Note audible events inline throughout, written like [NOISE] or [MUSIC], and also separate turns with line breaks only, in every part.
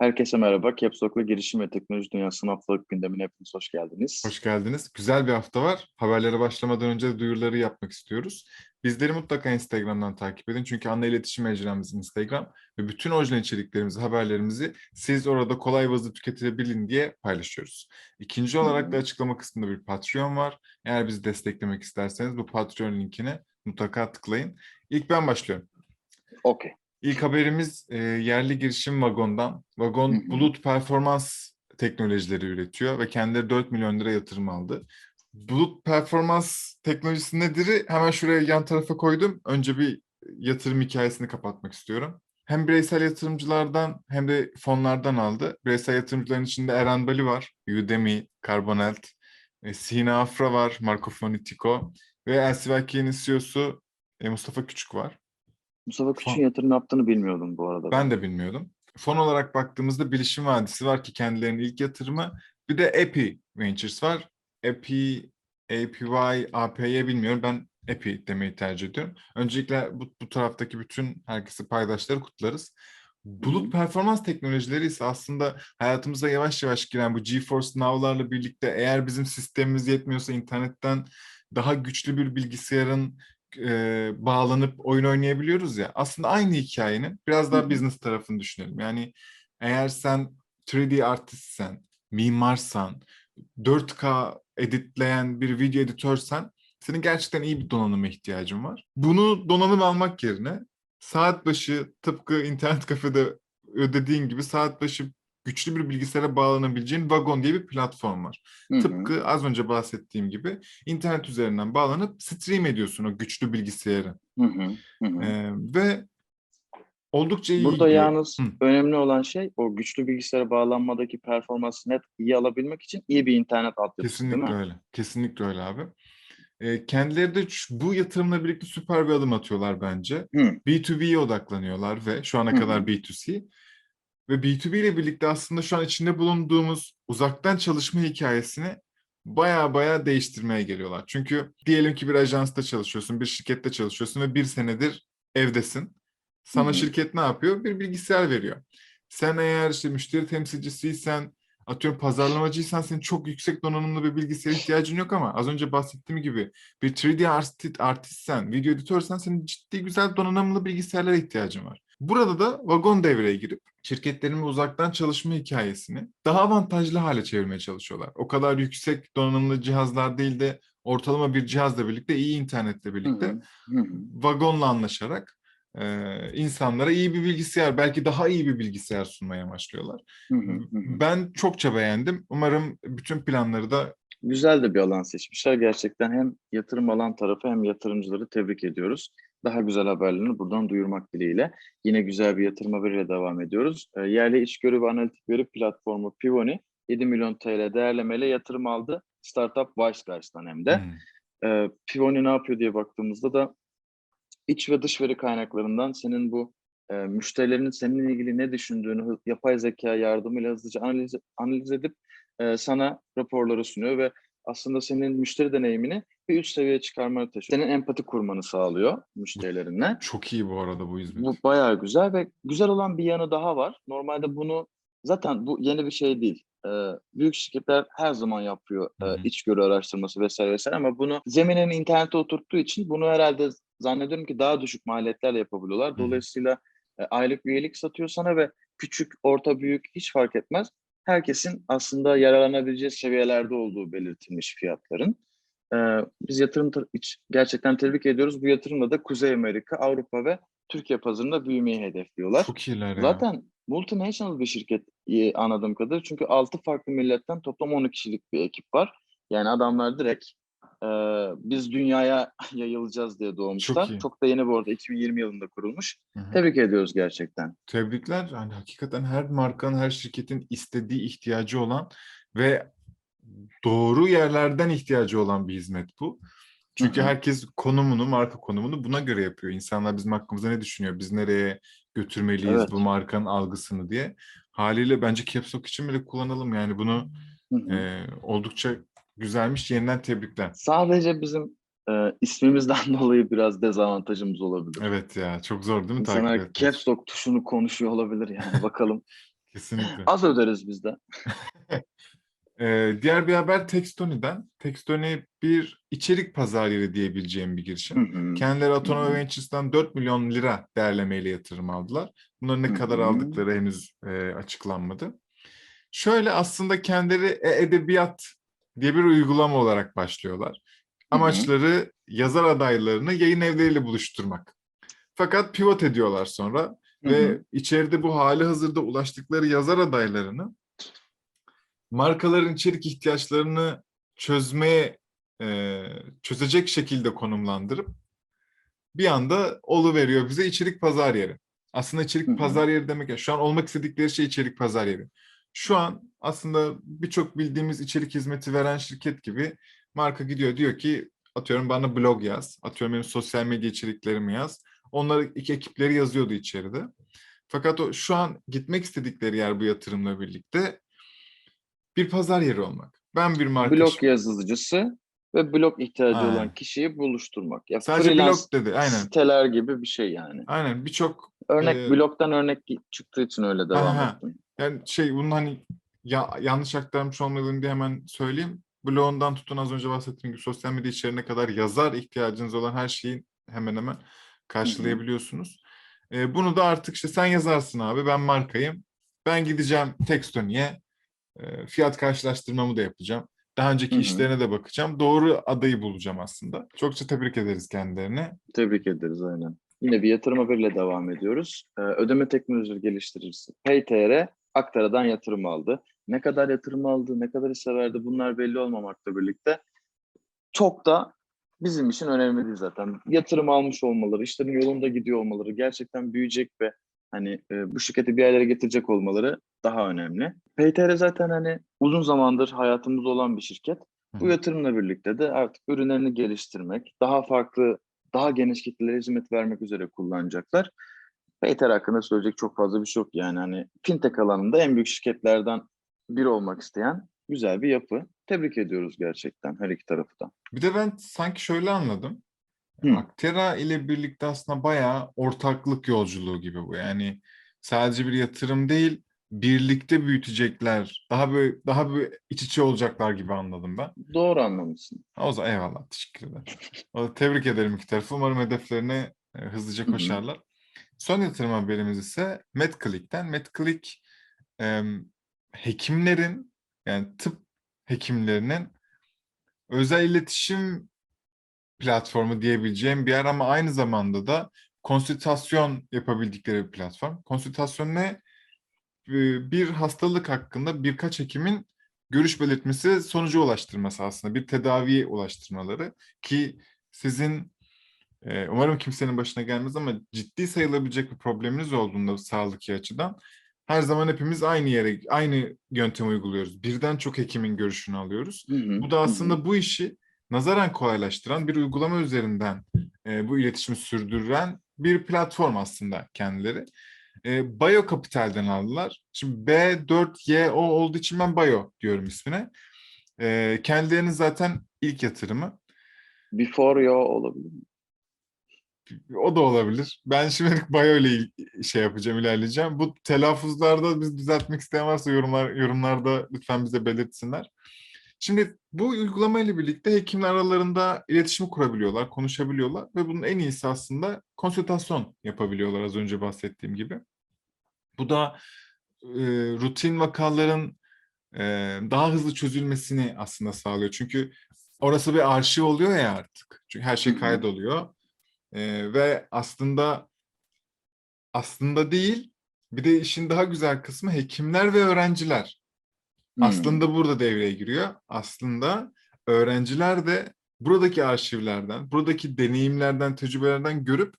Herkese merhaba. Caps Lock'la girişim ve teknoloji dünyasının haftalık gündemine hepiniz hoş geldiniz.
Hoş geldiniz. Güzel bir hafta var. Haberlere başlamadan önce duyuruları yapmak istiyoruz. Bizleri mutlaka Instagram'dan takip edin. Çünkü ana iletişim mecramız Instagram. Ve bütün orijinal içeriklerimizi, haberlerimizi siz orada kolay hızlı tüketebilin diye paylaşıyoruz. İkinci olarak da açıklama kısmında bir Patreon var. Eğer bizi desteklemek isterseniz bu Patreon linkine mutlaka tıklayın. İlk ben başlıyorum.
Okey.
İlk haberimiz e, yerli girişim Vagon'dan. Vagon bulut performans teknolojileri üretiyor ve kendileri 4 milyon lira yatırım aldı. Bulut performans teknolojisi nedir? Hemen şuraya yan tarafa koydum. Önce bir yatırım hikayesini kapatmak istiyorum. Hem bireysel yatırımcılardan hem de fonlardan aldı. Bireysel yatırımcıların içinde Eren Bali var, Udemy, Carbonelt, e, Sina Afra var, Marco Fonitico ve Elsevier CEO'su e, Mustafa Küçük var.
Mustafa Küçük'ün yatırım yaptığını bilmiyordum bu arada.
Ben de bilmiyordum. Fon olarak baktığımızda Bilişim Vadisi var ki kendilerinin ilk yatırımı. Bir de Epi Ventures var. Epi, APY, APY bilmiyorum. Ben Epi demeyi tercih ediyorum. Öncelikle bu, bu taraftaki bütün herkesi paydaşları kutlarız. Bulut performans teknolojileri ise aslında hayatımıza yavaş yavaş giren bu GeForce Now'larla birlikte eğer bizim sistemimiz yetmiyorsa internetten daha güçlü bir bilgisayarın e, bağlanıp oyun oynayabiliyoruz ya. Aslında aynı hikayenin biraz daha business tarafını düşünelim. Yani eğer sen 3D artistsen, mimarsan, 4K editleyen bir video editörsen senin gerçekten iyi bir donanıma ihtiyacın var. Bunu donanım almak yerine saat başı tıpkı internet kafede ödediğin gibi saat başı güçlü bir bilgisayara bağlanabileceğin Vagon diye bir platform var.
Hı hı.
Tıpkı az önce bahsettiğim gibi internet üzerinden bağlanıp stream ediyorsun o güçlü bilgisayarı.
Hı hı. Hı hı.
Ee, ve oldukça iyi
Burada
gidiyor.
yalnız
Hı.
önemli olan şey o güçlü bilgisayara bağlanmadaki performansı net iyi alabilmek için iyi bir internet altyapısı değil
Kesinlikle
mi?
öyle. Kesinlikle öyle abi. Ee, kendileri de bu yatırımla birlikte süper bir adım atıyorlar bence.
Hı.
B2B'ye odaklanıyorlar ve şu ana
hı.
kadar B2C. Ve B2B ile birlikte aslında şu an içinde bulunduğumuz uzaktan çalışma hikayesini baya baya değiştirmeye geliyorlar. Çünkü diyelim ki bir ajansta çalışıyorsun, bir şirkette çalışıyorsun ve bir senedir evdesin. Sana
Hı hı.
şirket ne yapıyor? Bir bilgisayar veriyor. Sen eğer işte müşteri temsilcisiysen, atıyorum pazarlamacıysan senin çok yüksek donanımlı bir bilgisayara ihtiyacın yok ama az önce bahsettiğim gibi bir 3D artist, artistsen, video editörsen senin ciddi güzel donanımlı bilgisayarlara ihtiyacın var. Burada da vagon devreye girip şirketlerin uzaktan çalışma hikayesini daha avantajlı hale çevirmeye çalışıyorlar. O kadar yüksek donanımlı cihazlar değil de ortalama bir cihazla birlikte iyi internetle birlikte
hı. Hı hı.
vagonla anlaşarak e, insanlara iyi bir bilgisayar, belki daha iyi bir bilgisayar sunmaya
hı. Hı hı.
Ben çokça beğendim. Umarım bütün planları da
Güzel de bir alan seçmişler. Gerçekten hem yatırım alan tarafı hem yatırımcıları tebrik ediyoruz. Daha güzel haberlerini buradan duyurmak dileğiyle. Yine güzel bir yatırım haberiyle devam ediyoruz. E, yerli içgörü ve analitik veri platformu Pivoni 7 milyon TL değerlemeyle yatırım aldı. Startup Wiseguys'tan hem de.
Hmm,
E, Pivoni ne yapıyor diye baktığımızda da iç ve dış veri kaynaklarından senin bu e, müşterilerinin seninle ilgili ne düşündüğünü yapay zeka yardımıyla hızlıca analiz, analiz edip e, sana raporları sunuyor ve aslında senin müşteri deneyimini bir üst seviyeye çıkarmanı taşıyor. Senin empati kurmanı sağlıyor müşterilerinle.
çok iyi bu arada bu hizmet.
Bu bayağı güzel ve güzel olan bir yanı daha var. Normalde bunu zaten bu yeni bir şey değil. Ee, büyük şirketler her zaman yapıyor e, içgörü araştırması vesaire vesaire ama bunu zeminin internete oturttuğu için bunu herhalde zannediyorum ki daha düşük maliyetlerle yapabiliyorlar. Dolayısıyla e, aylık üyelik satıyor sana ve küçük, orta, büyük hiç fark etmez. Herkesin aslında yararlanabileceği seviyelerde olduğu belirtilmiş fiyatların. Ee, biz yatırım gerçekten tebrik ediyoruz. Bu yatırımla da Kuzey Amerika, Avrupa ve Türkiye pazarında büyümeyi hedefliyorlar.
Çok iyiler ya.
Zaten multinational bir şirket e, anladığım kadarıyla. Çünkü 6 farklı milletten toplam 12 kişilik bir ekip var. Yani adamlar direkt e, biz dünyaya [LAUGHS] yayılacağız diye doğmuşlar.
Çok iyi.
Çok da yeni bu arada 2020 yılında kurulmuş.
Hı hı.
Tebrik ediyoruz gerçekten.
Tebrikler. Hani hakikaten her markanın, her şirketin istediği, ihtiyacı olan ve doğru yerlerden ihtiyacı olan bir hizmet bu. Çünkü
Hı hı.
herkes konumunu, marka konumunu buna göre yapıyor. İnsanlar bizim hakkımızda ne düşünüyor? Biz nereye götürmeliyiz
Evet.
bu markanın algısını diye. Haliyle bence Caps Lock için bile kullanalım. Yani bunu
Hı hı.
e, oldukça güzelmiş. Yeniden tebrikler.
Sadece bizim e, ismimizden [LAUGHS] dolayı biraz dezavantajımız olabilir.
Evet ya çok zor değil mi
İnsanlar caps lock tuşunu konuşuyor olabilir yani [LAUGHS] bakalım.
Kesinlikle.
Az öderiz biz de.
Ee, [LAUGHS] diğer bir haber Textony'den. Textony bir içerik pazar yeri diyebileceğim bir girişim.
Hı hı.
Kendileri
hı.
Ventures'tan 4 milyon lira değerlemeyle yatırım aldılar. Bunların ne
Hı
kadar aldıkları henüz e, açıklanmadı. Şöyle aslında kendileri e-edebiyat diye bir uygulama olarak başlıyorlar.
Hı hı.
Amaçları yazar adaylarını yayın evleriyle buluşturmak. Fakat pivot ediyorlar sonra
Hı
ve
hı.
içeride bu hali hazırda ulaştıkları yazar adaylarını markaların içerik ihtiyaçlarını çözmeye e, çözecek şekilde konumlandırıp bir anda olu veriyor bize içerik pazar yeri. Aslında içerik
Hı hı.
pazar yeri demek ya şu an olmak istedikleri şey içerik pazar yeri. Şu an aslında birçok bildiğimiz içerik hizmeti veren şirket gibi marka gidiyor diyor ki atıyorum bana blog yaz, atıyorum benim sosyal medya içeriklerimi yaz. Onlar iki ekipleri yazıyordu içeride. Fakat o şu an gitmek istedikleri yer bu yatırımla birlikte bir pazar yeri olmak. Ben bir marka
Blog yazıcısı ve blog ihtiyacı
Aynen.
olan kişiyi buluşturmak. Ya
Sadece blog dedi, aynen.
siteler gibi bir şey yani.
Aynen birçok
Örnek
Ee,
blogdan örnek çıktığı için öyle devam
Aha.
ettim.
Yani şey bunun hani ya, yanlış aktarmış olmayalım diye hemen söyleyeyim. Blogundan tutun az önce bahsettiğim gibi sosyal medya içeriğine kadar yazar ihtiyacınız olan her şeyi hemen hemen karşılayabiliyorsunuz. Ee, bunu da artık işte sen yazarsın abi ben markayım. Ben gideceğim Textony'ye e, fiyat karşılaştırmamı da yapacağım. Daha önceki
Hı hı.
işlerine de bakacağım. Doğru adayı bulacağım aslında. Çokça tebrik ederiz kendilerine.
Tebrik ederiz aynen. Yine bir yatırım haberiyle devam ediyoruz. Ee, ödeme teknolojileri geliştiricisi PayTR Aktara'dan yatırım aldı. Ne kadar yatırım aldı, ne kadar hisse verdi bunlar belli olmamakla birlikte çok da bizim için önemli değil zaten. Yatırım almış olmaları, işlerin yolunda gidiyor olmaları, gerçekten büyüyecek ve hani e, bu şirketi bir yerlere getirecek olmaları daha önemli. PayTR zaten hani uzun zamandır hayatımızda olan bir şirket. Bu yatırımla birlikte de artık ürünlerini geliştirmek, daha farklı, daha geniş kitlelere hizmet vermek üzere kullanacaklar. Payter hakkında söyleyecek çok fazla bir şey yok yani hani fintech alanında en büyük şirketlerden biri olmak isteyen güzel bir yapı. Tebrik ediyoruz gerçekten her iki tarafı da.
Bir de ben sanki şöyle anladım.
Hı.
Aktera ile birlikte aslında bayağı ortaklık yolculuğu gibi bu. Yani sadece bir yatırım değil, birlikte büyütecekler. Daha böyle daha böyle iç içe olacaklar gibi anladım ben.
Doğru anlamışsın.
O zaman eyvallah, teşekkür ederim. O da tebrik ederim iki tarafı. Umarım hedeflerine e, hızlıca
Hı hı.
Son yatırım haberimiz ise MedClick'ten. MedClick em, hekimlerin yani tıp hekimlerinin özel iletişim platformu diyebileceğim bir yer ama aynı zamanda da konsültasyon yapabildikleri bir platform. Konsültasyon ne? Bir hastalık hakkında birkaç hekimin görüş belirtmesi sonuca ulaştırması aslında. Bir tedaviye ulaştırmaları ki sizin e, umarım kimsenin başına gelmez ama ciddi sayılabilecek bir probleminiz olduğunda sağlık açıdan her zaman hepimiz aynı yere, aynı yöntemi uyguluyoruz. Birden çok hekimin görüşünü alıyoruz.
Hı hı,
Bu da
hı hı.
aslında bu işi nazaran kolaylaştıran bir uygulama üzerinden e, bu iletişimi sürdüren bir platform aslında kendileri. E, Bio Capital'den aldılar. Şimdi B4YO olduğu için ben Bio diyorum ismine. E, kendilerinin zaten ilk yatırımı.
Before you olabilir mi?
O da olabilir. Ben şimdilik [LAUGHS] Bio ile il- şey yapacağım, ilerleyeceğim. Bu telaffuzlarda biz düzeltmek isteyen varsa yorumlar yorumlarda lütfen bize belirtsinler. Şimdi bu uygulama ile birlikte hekimler aralarında iletişim kurabiliyorlar, konuşabiliyorlar ve bunun en iyisi aslında konsültasyon yapabiliyorlar az önce bahsettiğim gibi. Bu da e, rutin vakaların e, daha hızlı çözülmesini aslında sağlıyor. Çünkü orası bir arşiv oluyor ya artık. Çünkü her şey kaydoluyor. E, ve aslında aslında değil, bir de işin daha güzel kısmı hekimler ve öğrenciler.
Hmm.
Aslında burada devreye giriyor. Aslında öğrenciler de buradaki arşivlerden, buradaki deneyimlerden, tecrübelerden görüp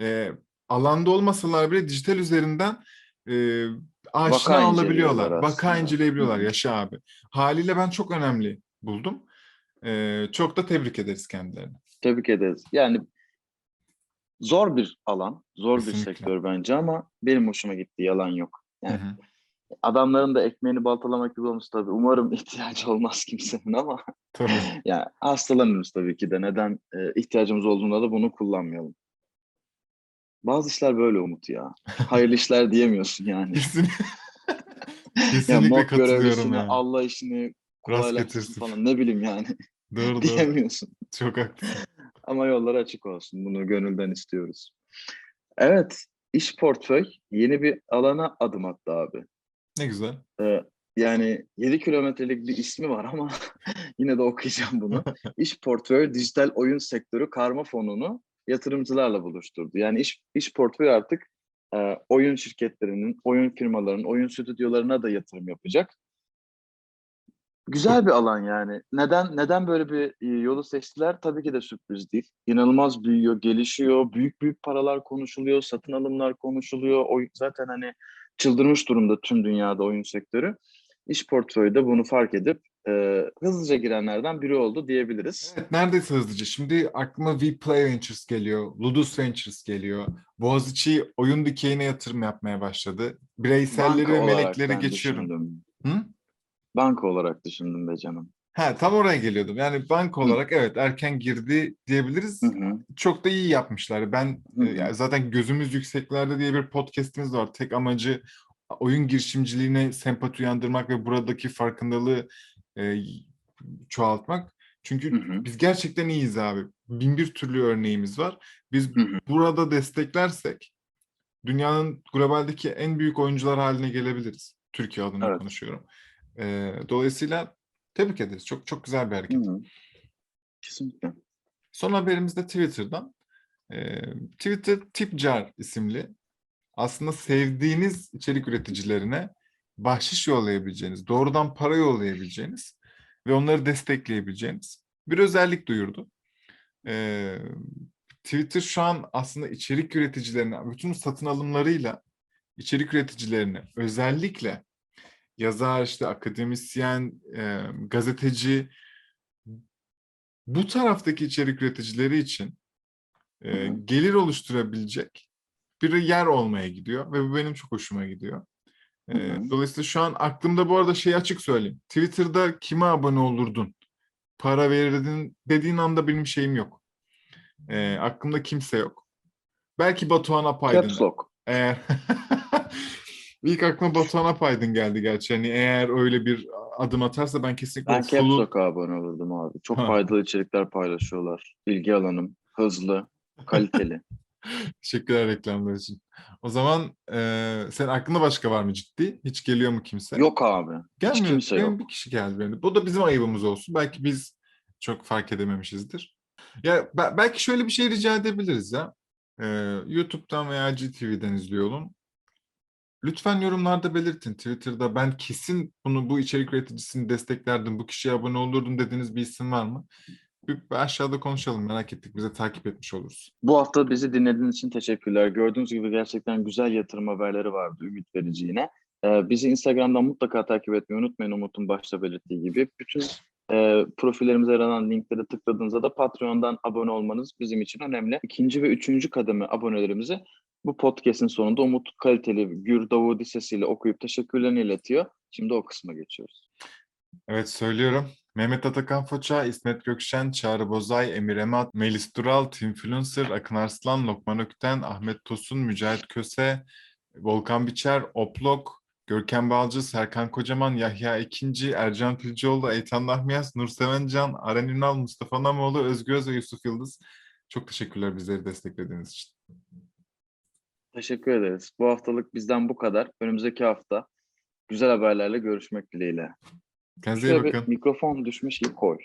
e, alanda olmasalar bile dijital üzerinden e, aşina
Vaka
olabiliyorlar. Vaka
aslında.
inceleyebiliyorlar.
Hı.
Yaşa abi. Haliyle ben çok önemli buldum. E, çok da tebrik ederiz kendilerini.
Tebrik ederiz. Yani zor bir alan, zor bir
Kesinlikle.
sektör bence ama benim hoşuma gitti, yalan yok. Yani
hı.
adamların da ekmeğini baltalamak gibi olmuş tabii. Umarım [LAUGHS] ihtiyacı olmaz kimsenin ama
Tabii. [LAUGHS]
ya hastalanırız tabii ki de. Neden e, ihtiyacımız olduğunda da bunu kullanmayalım. Bazı işler böyle Umut ya. Hayırlı işler [LAUGHS] diyemiyorsun yani.
Kesin.
Yani
Kesinlikle
mod
katılıyorum yani.
Allah işini kolaylaştırsın falan ne bileyim yani
Doğru doğru.
diyemiyorsun.
Çok haklısın.
Ama yollar açık olsun. Bunu gönülden istiyoruz. Evet, iş portföy yeni bir alana adım attı abi.
Ne güzel.
Ee, yani 7 kilometrelik bir ismi var ama [LAUGHS] yine de okuyacağım bunu. [LAUGHS] İş portföy dijital oyun sektörü karma fonunu yatırımcılarla buluşturdu. Yani iş, iş portföy artık e, oyun şirketlerinin, oyun firmalarının, oyun stüdyolarına da yatırım yapacak. Güzel bir alan yani. Neden neden böyle bir e, yolu seçtiler? Tabii ki de sürpriz değil. İnanılmaz büyüyor, gelişiyor, büyük büyük paralar konuşuluyor, satın alımlar konuşuluyor. O zaten hani çıldırmış durumda tüm dünyada oyun sektörü. İş portföyü de bunu fark edip e, hızlıca girenlerden biri oldu diyebiliriz.
Evet, neredeyse hızlıca. Şimdi aklıma Vplay Ventures geliyor, Ludus Ventures geliyor. Boğaziçi oyun dikeyine yatırım yapmaya başladı. Bireyselleri ve
ben
geçiyorum.
düşündüm.
Hı?
Banka olarak düşündüm be canım.
Ha, tam oraya geliyordum. Yani banka olarak evet erken girdi diyebiliriz.
Hı hı.
Çok da iyi yapmışlar. Ben
Hı
e,
hı.
yani zaten Gözümüz Yükseklerde diye bir podcast'imiz var. Tek amacı oyun girişimciliğine sempati uyandırmak ve buradaki farkındalığı e, çoğaltmak. Çünkü
Hı hı.
biz gerçekten iyiyiz abi. Bin bir türlü örneğimiz var. Biz
Hı hı.
burada desteklersek dünyanın globaldeki en büyük oyuncular haline gelebiliriz. Türkiye adına
Evet.
konuşuyorum. E, dolayısıyla tebrik ederiz. Çok çok güzel bir hareket.
Hı. Kesinlikle.
Son haberimiz de Twitter'dan. Ee, Twitter Tipjar isimli aslında sevdiğiniz içerik üreticilerine bahşiş yollayabileceğiniz, doğrudan para yollayabileceğiniz ve onları destekleyebileceğiniz bir özellik duyurdu. Ee, Twitter şu an aslında içerik üreticilerine, bütün satın alımlarıyla içerik üreticilerine özellikle yazar, işte akademisyen, e, gazeteci bu taraftaki içerik üreticileri için e, gelir oluşturabilecek bir yer olmaya gidiyor ve bu benim çok hoşuma gidiyor. E, dolayısıyla şu an aklımda bu arada şey açık söyleyeyim. Twitter'da kime abone olurdun? Para verirdin dediğin anda benim şeyim yok. E, aklımda kimse yok. Belki Batuhan Apaydın.
Caps Lock.
Eğer [LAUGHS] ilk aklıma Batuhan Apaydın geldi gerçi. Hani eğer öyle bir adım atarsa ben kesinlikle
Ben
o
Caps
follow-
Lock'a abone olurdum abi. Çok
Ha.
faydalı içerikler paylaşıyorlar. İlgi alanım, hızlı, kaliteli. [LAUGHS]
Teşekkürler reklamlar için. O zaman eee senin aklında başka var mı ciddi? Hiç geliyor mu kimse?
yok abi.
Gelmiyor.
kimse
Benim
yok.
bir kişi geldi benim. Bu da bizim ayıbımız olsun. Belki biz çok fark edememişizdir. Ya be- belki şöyle bir şey rica edebiliriz ya. Eee, YouTube'dan veya GTV'den izliyor olun. Lütfen yorumlarda belirtin. Twitter'da ben kesin bunu bu içerik üreticisini desteklerdim, bu kişiye abone olurdum dediğiniz bir isim var mı? Bir bir aşağıda konuşalım. Merak ettik. Bize takip etmiş oluruz.
Bu hafta bizi dinlediğiniz için teşekkürler. Gördüğünüz gibi gerçekten güzel yatırım haberleri vardı ümit verici yine. Ee, bizi Instagram'dan mutlaka takip etmeyi unutmayın Umut'un başta belirttiği gibi. Bütün e, profillerimize yer alan linklere tıkladığınızda da Patreon'dan abone olmanız bizim için önemli. İkinci ve üçüncü kademe abonelerimizi bu podcast'in sonunda Umut kaliteli Gür Davudi sesiyle okuyup teşekkürlerini iletiyor. Şimdi o kısma geçiyoruz.
Evet söylüyorum. Mehmet Atakan Foça, İsmet Gökşen, Çağrı Bozay, Emir Emat, Melis Dural, Tinfluencer, Akın Arslan, Lokman Ökten, Ahmet Tosun, Mücahit Köse, Volkan Biçer, Oplok, Görkem Balcı, Serkan Kocaman, Yahya Ekinci, Ercan Tilcioğlu, Eytan Nahmiyaz, Nurseven Can, Aren Ünal, Mustafa Namoğlu, Özgür Öz ve Yusuf Yıldız. Çok teşekkürler bizleri desteklediğiniz için.
Teşekkür ederiz. Bu haftalık bizden bu kadar. Önümüzdeki hafta güzel haberlerle görüşmek dileğiyle.
Kendinize iyi bakın.
mikrofon düşmüş gibi koy.